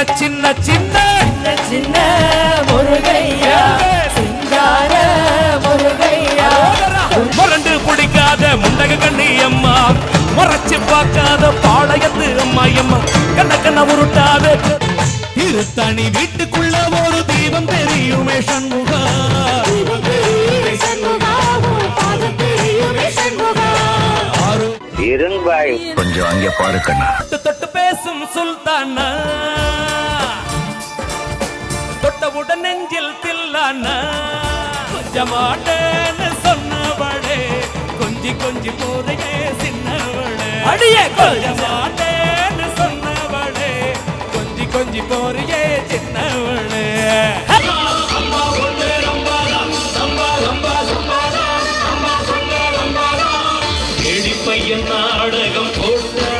சின்ன சின்ன சின்ன சின்ன முருகையா சிங்கார முருகையா. முரண்டு பிடிக்காத முண்டக கண்ணி அம்மா முறைச்சு பார்க்காத பாளையத்து அம்மா அம்மா கண்ண கண்ண உருட்டாத. திருத்தணி வீட்டுக்குள்ள ஒரு தீபம் தெரியுமே சண்முகா. இருங்பாய் கொஞ்சம் அங்கே பாரு கண்ணா. தொட்டு தொட்டு பேசும் சுல்தானா. கண்டவுடன் நெஞ்சில் தில்லான. கொஞ்சமாட்டேன்னு சொன்னவளே கொஞ்சி கொஞ்சி போறையே சின்னவளே. அடியே கொஞ்சமாட்டேன்னு சொன்னவளே கொஞ்சி கொஞ்சி போறையே சின்னவளே. பையன் நாடகம் போட்ட